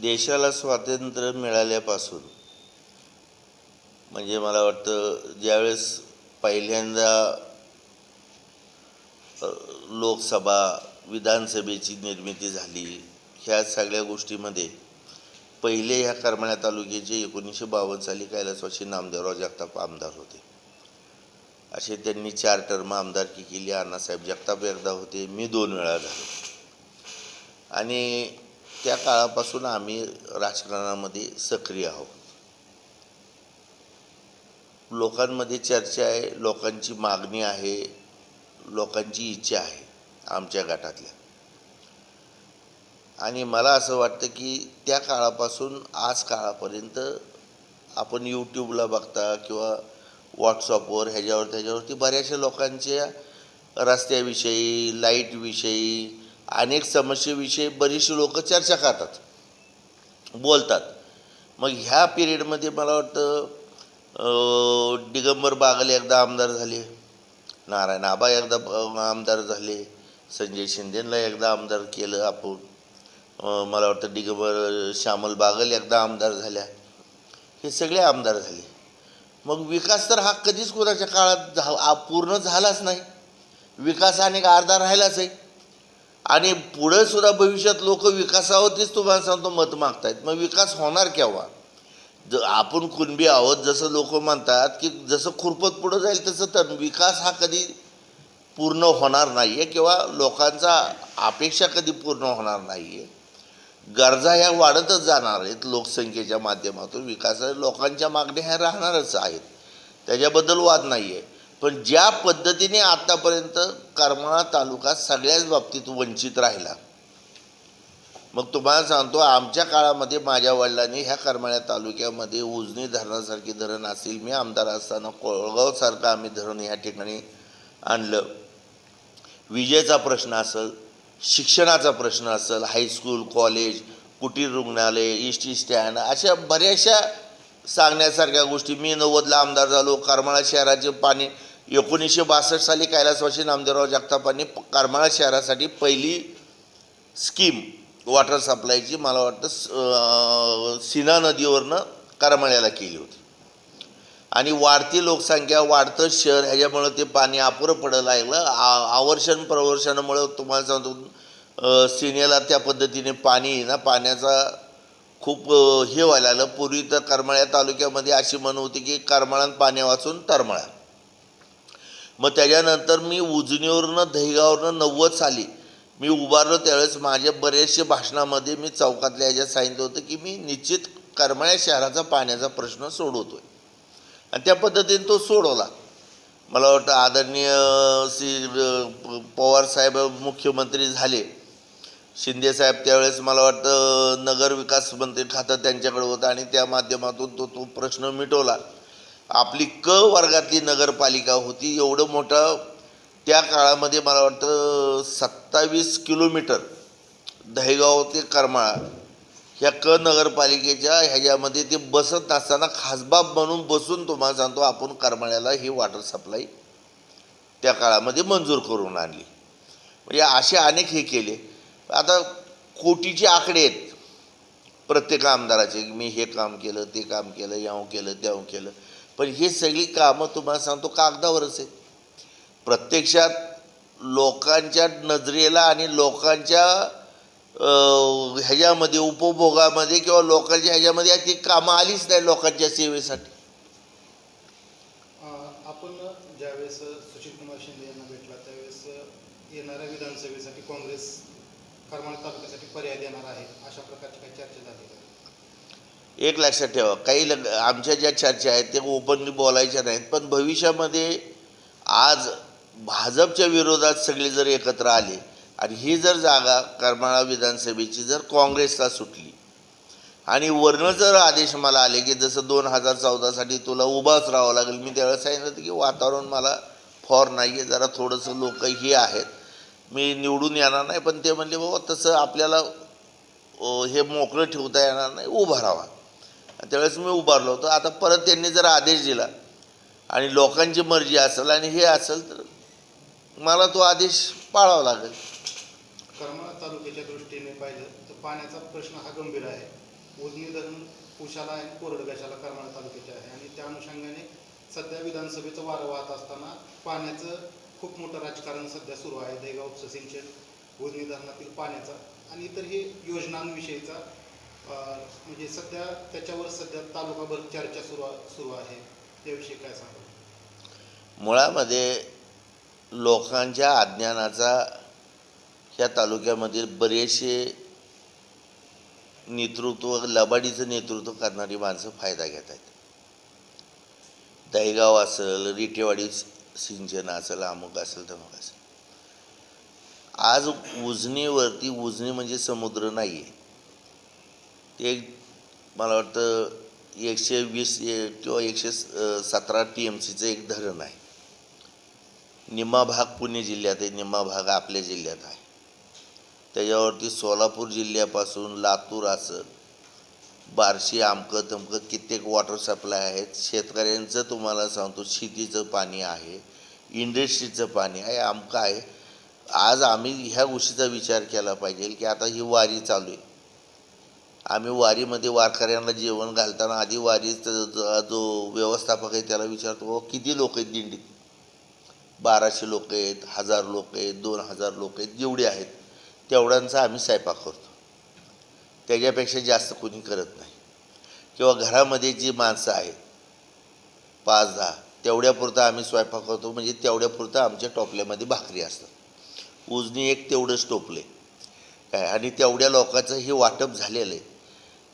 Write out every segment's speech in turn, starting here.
देशाला स्वातंत्र्य मिळाल्यापासून म्हणजे मला वाटतं ज्यावेळेस पहिल्यांदा लोकसभा विधानसभेची निर्मिती झाली ह्या सगळ्या गोष्टीमध्ये पहिले ह्या करमाळ्या तालुक्याचे एकोणीसशे बावन्न साली कैलासवाशी नामदेवराव जगताप आमदार होते. असे त्यांनी चार टर्म आमदारकी केली अण्णासाहेब जगताप एकदा होते मी दोन वेळा झालो. आणि त्या काळापासून आम्ही राजकारणामध्ये सक्रिय आहोत. लोकांमध्ये चर्चा आहे लोकांची मागणी आहे लोकांची इच्छा आहे आमच्या गटातल्या. आणि मला असं वाटतं की त्या काळापासून आज काळापर्यंत आपण यूट्यूबला बघता किंवा व्हॉट्सअपवर ह्याच्यावर त्याच्यावरती बऱ्याचशा लोकांच्या रस्त्याविषयी लाईटविषयी अनेक समस्येविषयी बरीचशी लोक चर्चा करतात बोलतात. मग ह्या पिरियडमध्ये मला वाटतं दिगंबर बागल एकदा आमदार झाले नारायण आबा एकदा आमदार झाले संजय शिंदेला एकदा आमदार केलं आपण. मला वाटतं दिगंबर श्यामल बागल एकदा आमदार झाल्या. हे सगळे आमदार झाले. मग विकास तर हा कधीच कोणाच्या काळात झा पूर्ण झालाच नाही. विकास अनेक अर्धा राहिलाच आहे. आणि पुढं सुद्धा भविष्यात लोक विकासावरतीच तुम्हाला सांगतो मत मागतायत. मग विकास होणार केव्हा? ज आपण कुणबी आहोत जसं लोक म्हणतात की जसं खुरपत पुढं जाईल तसं तर विकास हा कधी पूर्ण होणार नाही आहे किंवा लोकांचा अपेक्षा कधी पूर्ण होणार नाही आहे गरजा ह्या वाढतच जाणार आहेत लोकसंख्येच्या माध्यमातून. विकास लोकांच्या मागण्या ह्या राहणारच आहेत. त्याच्याबद्दल वाद नाही आहे पण ज्या पद्धतीने आत्तापर्यंत करमाळा तालुका सगळ्याच बाबतीत वंचित राहिला मग तुम्हाला सांगतो आमच्या काळामध्ये माझ्या वडिलांनी ह्या करमाळ्या तालुक्यामध्ये उजनी धरणासारखी धरण असेल मी आमदार असताना कोळगावसारखं आम्ही धरण ह्या ठिकाणी आणलं. विजेचा प्रश्न असेल शिक्षणाचा प्रश्न असेल हायस्कूल कॉलेज कुटीर रुग्णालय एस टी स्टँड अशा बऱ्याचशा सांगण्यासारख्या गोष्टी मी नव्वदला आमदार झालो करमाळा शहराचे पाणी एकोणीसशे बासष्ट साली कैलासवाशी नामदेवराव जगतापांनी करमाळा शहरासाठी पहिली स्कीम वॉटर सप्लायची मला वाटतं स- सीना नदीवरनं करमाळ्याला केली होती. आणि वाढती लोकसंख्या वाढतं शहर ह्याच्यामुळं ते पाणी अपुरं पडायला लागलं. आ आवर्षण प्रवर्षणामुळं तुम्हाला सांगतो सिनेला त्या पद्धतीने पाणी ना पाण्याचा खूप हे व्हायला लागलं. पूर्वी तर करमाळ्या तालुक्यामध्ये अशी म्हण होती की करमाळान पाणी वाचून तरमाळा. मग त्याच्यानंतर मी उजनीवरनं दहीगावरनं नव्वद साली मी उभारलो. त्यावेळेस माझ्या बरेचसे भाषणामध्ये मी चौकातल्या याच्यात सांगितलं होतं की मी निश्चित करमाळ्या शहराचा पाण्याचा प्रश्न सोडवतो आहे आणि त्या पद्धतीने तो सोडवला. मला वाटतं आदरणीय श्री पवारसाहेब पवार साहेब मुख्यमंत्री झाले. शिंदे साहेब त्यावेळेस मला वाटतं नगर विकास मंत्री खातं त्यांच्याकडे होतं आणि त्या माध्यमातून तो तो प्रश्न मिटवला. आपली क वर्गातली नगरपालिका होती एवढं मोठं त्या काळामध्ये मला वाटतं सत्तावीस किलोमीटर दहेगाव ते करमाळा ह्या क नगरपालिकेच्या ह्याच्यामध्ये ते बसत नसताना खासबाब म्हणून बसून तुम्हाला सांगतो आपण करमाळ्याला ही वॉटर सप्लाय त्या काळामध्ये मंजूर करून आणली. म्हणजे असे अनेक हे केले. आता कोटीचे आकडे आहेत. प्रत्येक आमदाराचे मी हे काम केलं ते काम केलं याव केलं त्याव केलं. पण हे सगळी कामं तुम्हाला सांगतो कागदावरच आहे प्रत्यक्षात लोकांच्या नजरेला आणि लोकांच्या ह्याच्यामध्ये उपभोगामध्ये किंवा लोकांच्या ह्याच्यामध्ये ती कामं आलीच नाही लोकांच्या सेवेसाठी. आपण ज्यावेळेस सुशील कुमार शिंदे यांना भेटला त्यावेळेस येणाऱ्या विधानसभेसाठी काँग्रेस करमाळ तालुक्यासाठी पर्याय देणार आहे अशा प्रकारची काही चर्चा झाली एक लक्षात ठेवा. काही लग आमच्या ज्या चर्चा आहेत ते ओपनली बोलायच्या नाहीत. पण भविष्यामध्ये आज भाजपच्या विरोधात सगळे जर एकत्र आले आणि ही जर जागा करमाळा विधानसभेची जर काँग्रेसला सुटली आणि वरनं जर आदेश मला आले की जसं दोन हजार चौदासाठी तुला उभाच राहावं लागेल मी त्यावेळेस सांगितलं होतं की वातावरण मला फॉर नाही आहे जरा थोडंसं लोक हे आहेत. मी निवडून येणार नाही पण ते म्हणले बाबा तसं आपल्याला हे मोकळं ठेवता येणार नाही उभा राहावा त्यावेळेस मी उभारलो होतो. आता परत त्यांनी जर आदेश दिला आणि लोकांची मर्जी असेल आणि हे असेल तर मला तो आदेश पाळावा लागेल. करमाळा तालुक्याच्या दृष्टीने पाहिलं तर पाण्याचा प्रश्न हा गंभीर आहे. उजनी धरण कुशाला आणि कोरडगाशाला करमाळा तालुक्याच्या आहे? आणि त्या अनुषंगाने सध्या विधानसभेचं वारं वाहत असताना पाण्याचं खूप मोठं राजकारण सध्या सुरू आहे. दहेगाव उपसिंचन सिंचन उजनी धरणातील पाण्याचा आणि इतर हे योजनांविषयीचा म्हणजे सध्या त्याच्यावर सध्या तालुकाभर चर्चा सुरू सुरू आहे. त्याविषयी काय सांगा मुळामध्ये लोकांच्या अज्ञानाचा ह्या तालुक्यामधील बरेचसे नेतृत्व लबाडीचं नेतृत्व करणारी माणसं फायदा घेत आहेत. दहीगाव असेल रिटेवाडी सिंचन असेल अमुक असेल तमुक असेल. आज उजनीवरती उजनी म्हणजे समुद्र नाही आहे ते एक मला वाटतं एकशे वीस किंवा एकशे स- सतरा टी एम सीचं एक धरण आहे. निम्मा भाग पुणे जिल्ह्यात आहे निम्मा भाग आपल्या जिल्ह्यात आहे. त्याच्यावरती सोलापूर जिल्ह्यापासून लातूर असं बार्शी आमकं तमकं कित्येक वॉटर सप्लाय आहेत. शेतकऱ्यांचं तुम्हाला सांगतो शेतीचं पाणी आहे इंडस्ट्रीचं पाणी आहे आमकं आहे. आज आम्ही ह्या गोष्टीचा विचार केला पाहिजे की आता ही वारी चालू आहे. आम्ही वारीमध्ये वारकऱ्यांना जेवण घालताना आधी वारीचा जो व्यवस्थापक आहे त्याला विचारतो किती लोक आहेत दिंडीत? बाराशे लोक आहेत हजार लोक आहेत दोन हजार लोक आहेत जेवढे आहेत तेवढ्यांचा आम्ही स्वयंपाक करतो. त्याच्यापेक्षा जास्त कोणी करत नाही. किंवा घरामध्ये जी माणसं आहेत पाच दहा तेवढ्यापुरतं आम्ही स्वयंपाक करतो म्हणजे तेवढ्यापुरतं आमच्या टोपल्यामध्ये भाकरी असतात. उजनी एक तेवढंच टोपले. काय? आणि तेवढ्या लोकांचं हे वाटप झालेलं आहे.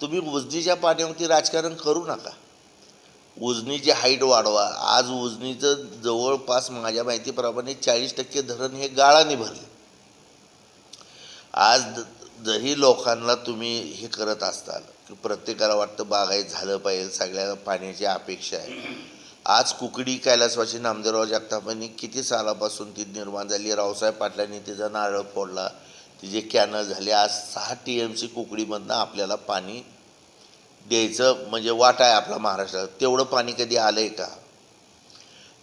तुम्ही उजनीच्या पाण्यावरती राजकारण करू नका. उजनीची हाईट वाढवा. आज उजनीचं जवळपास माझ्या माहितीप्रमाणे चाळीस टक्के धरण हे गाळाने भरले. आज जरी लोकांना तुम्ही हे करत असताल की प्रत्येकाला वाटतं बागायत झालं पाहिजे सगळ्याला पाण्याची अपेक्षा आहे. आज कुकडी कैलासवाशी नामदेवराव जगतापांनी किती सालापासून ती निर्माण झाली रावसाहेब पाटलांनी तिचा नारळ फोडला तिचे कॅनल झाले. आज सहा टी एम सी कुकडीमधनं आपल्याला पाणी द्यायचं म्हणजे वाट आहे आपला महाराष्ट्रात. तेवढं पाणी कधी आलं आहे का?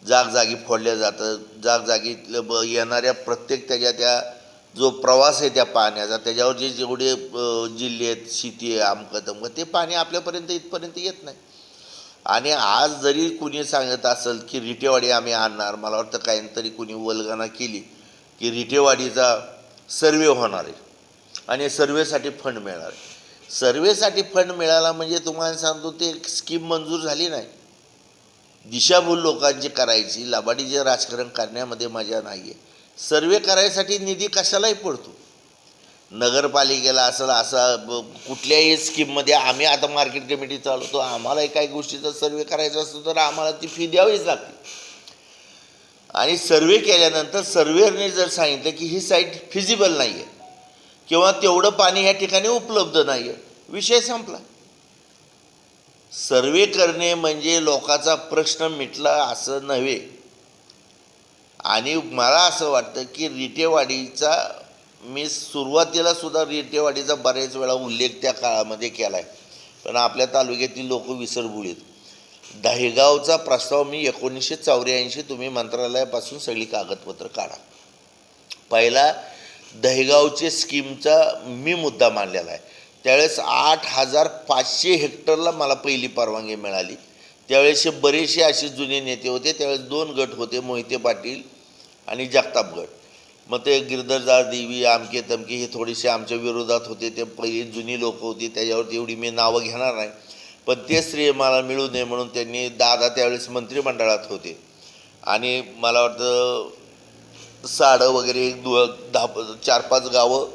जागजागी फोडलं जातं. जागजागी ब- येणाऱ्या प्रत्येक त्याच्या त्या जो प्रवास आहे त्या पाण्याचा त्याच्यावर जे जेवढे जिल्हे आहेत शेती आहे आमकं तमकं ते पाणी आपल्यापर्यंत इथपर्यंत येत नाही. आणि आज जरी कुणी सांगत असेल की रिटेवाडी आम्ही आणणार मला वाटतं काहीतरी कुणी वल्गना केली की रिटेवाडीचा सर्वे होणार. आहे आणि सर्वेसाठी फंड मिळणार. आहे सर्वेसाठी फंड मिळाला म्हणजे तुम्हाला सांगतो ते स्कीम मंजूर झाली नाही. दिशाभूल लोकांची करायची लाबाडीचे राजकारण करण्यामध्ये मजा नाही आहे सर्वे करायसाठी निधी कशालाही पडतो. नगरपालिकेला असं असं ब- कुठल्याही स्कीममध्ये आम्ही आता मार्केट कमिटी चालवतो आम्हालाही काही गोष्टीचा सर्वे करायचा असतो तर आम्हाला ती फी द्यावीच लागते. आणि सर्वे केल्यानंतर सर्वेअरने जर सांगितलं की ही साईट फिजिबल नाही आहे किंवा तेवढं पाणी ह्या ठिकाणी उपलब्ध नाही आहे विषय संपला. सर्वे करणे म्हणजे लोकांचा प्रश्न मिटला असं नव्हे. आणि मला असं वाटतं की रिटेवाडीचा मी सुरुवातीला सुद्धा रिटेवाडीचा बऱ्याच वेळा उल्लेख त्या काळामध्ये केला आहे पण आपल्या तालुक्यातील लोक विसरबुळीत. दहेगावचा प्रस्ताव मी एकोणीसशे चौऱ्याऐंशी तुम्ही मंत्रालयापासून सगळी कागदपत्र काढा. पहिला दहेगावचे स्कीमचा मी मुद्दा मांडलेला आहे. त्यावेळेस आठ हजार पाचशे हेक्टरला मला पहिली परवानगी मिळाली. त्यावेळेसचे बरेचसे असे जुने नेते होते त्यावेळेस दोन गट होते मोहिते पाटील आणि जगताप गट. मग ते गिरधरदार देवी आमके तमके हे थोडेसे आमच्या विरोधात होते ते पहिली जुनी लोक होती त्याच्यावरती एवढी मी नावं घेणार नाही. पण ते श्रेय मला मिळू नये म्हणून त्यांनी दादा त्यावेळेस मंत्रिमंडळात होते. आणि मला वाटतं साडं वगैरे एक दु दहा चार पाच गावं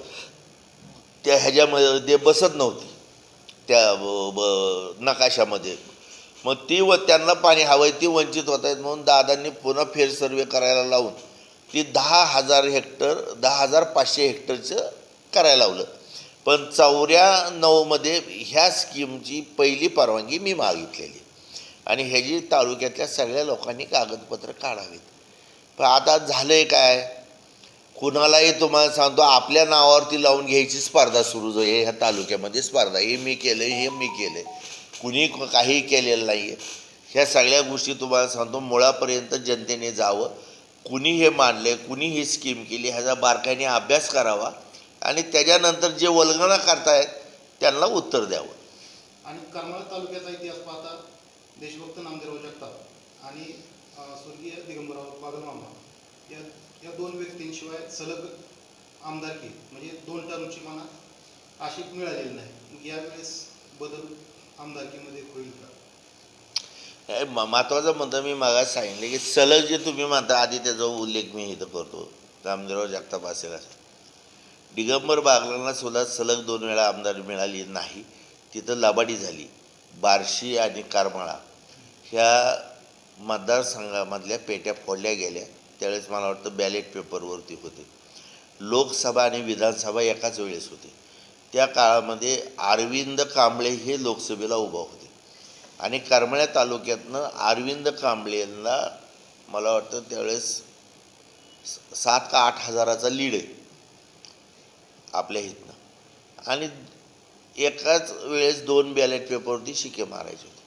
त्या ह्याच्यामध्ये बसत नव्हती. त्या ब- ब- नकाशामध्ये. मग ती व त्यांना पाणी हवं आहे ती वंचित होत आहेत म्हणून दादांनी पुन्हा फेर सर्वे करायला लावून ती दहा हजार हेक्टर दहा हजार पाचशे हेक्टरचं करायला लावलं. पण चौऱ्याण्णवमध्ये ह्या स्कीमची पहिली परवानगी मी मागितलेली. आणि ह्याची तालुक्यातल्या सगळ्या लोकांनी कागदपत्र काढावीत. पण आता झालं आहे काय? कुणालाही तुम्हाला सांगतो आपल्या नावावरती लावून घ्यायची स्पर्धा सुरू आहे ह्या तालुक्यामध्ये स्पर्धा. हे मी केलं हे मी केलं कुणी काही केलेलं नाही आहे ह्या सगळ्या गोष्टी तुम्हाला सांगतो मुळापर्यंत जनतेने जावं. कुणी हे मानले कुणी ही स्कीम केली ह्याचा बारकाईने अभ्यास करावा. आणि त्याच्यानंतर जे वल्गना करतायत त्यांना उत्तर द्यावं. आणि करमाळा तालुक्याचा इतिहास पाहता देशभक्त नामदेवराव जगताप आणि स्वर्गीय दिगंबरराव बागलमामा या या दोन व्यक्तींशिवाय सलग आमदारकी म्हणजे दोन टर्मची मला अशी मिळालेली नाही. मग यावेळेस बदल आमदारकीमध्ये होईल का? हे म- महत्त्वाचा मुद्दा मी मागास सांगितले की सलग जे तुम्ही म्हणता आधी त्याचा उल्लेख मी इथं करतो. रामदेवराव जगताप असेल असं दिगंबर बागलांना सुद्धा सलग दोन वेळा आमदार मिळाली नाही. तिथं लाबाडी झाली. बार्शी आणि करमाळा ह्या मतदारसंघामधल्या पेट्या फोडल्या गेल्या. त्यावेळेस मला वाटतं बॅलेट पेपरवरती होते. लोकसभा आणि विधानसभा एकाच वेळेस होते. त्या काळामध्ये अरविंद कांबळे हे लोकसभेला उभा होते. आणि करमाळ्या तालुक्यातनं अरविंद कांबळेंना मला वाटतं त्यावेळेस सात का आठ हजाराचा लीड आहे. आपल्या इथनं आणि एकाच वेळेस दोन बॅलेट पेपरवरती शिके मारायचे होते.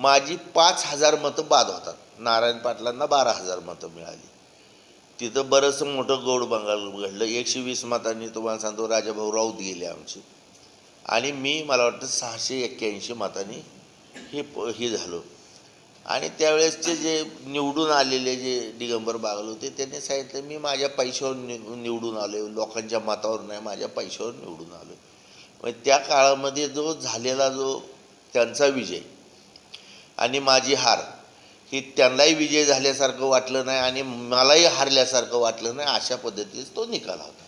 माझी पाच हजार मतं बाद होतात. नारायण पाटलांना बारा हजार मतं मिळाली. तिथं बरंचसं मोठं गौड बंगाल घडलं. एकशे वीस मतांनी तुम्हाला सांगतो राजाभाऊ राऊत गेले आमचे. आणि मी मला वाटतं सहाशे एक्क्याऐंशी मतांनी हे प हे झालो. आणि त्यावेळेसचे जे निवडून आलेले जे दिगंबर बागल होते त्यांनी सांगितलं मी माझ्या पैशावर निवडून आलो लोकांच्या मतावर नाही माझ्या पैशावर निवडून आलो मग त्या काळामध्ये जो झालेला जो त्यांचा विजय आणि माझी हार ही त्यांनाही विजय झाल्यासारखं वाटलं नाही आणि मलाही हारल्यासारखं वाटलं नाही अशा पद्धतीचा तो निकाल होता.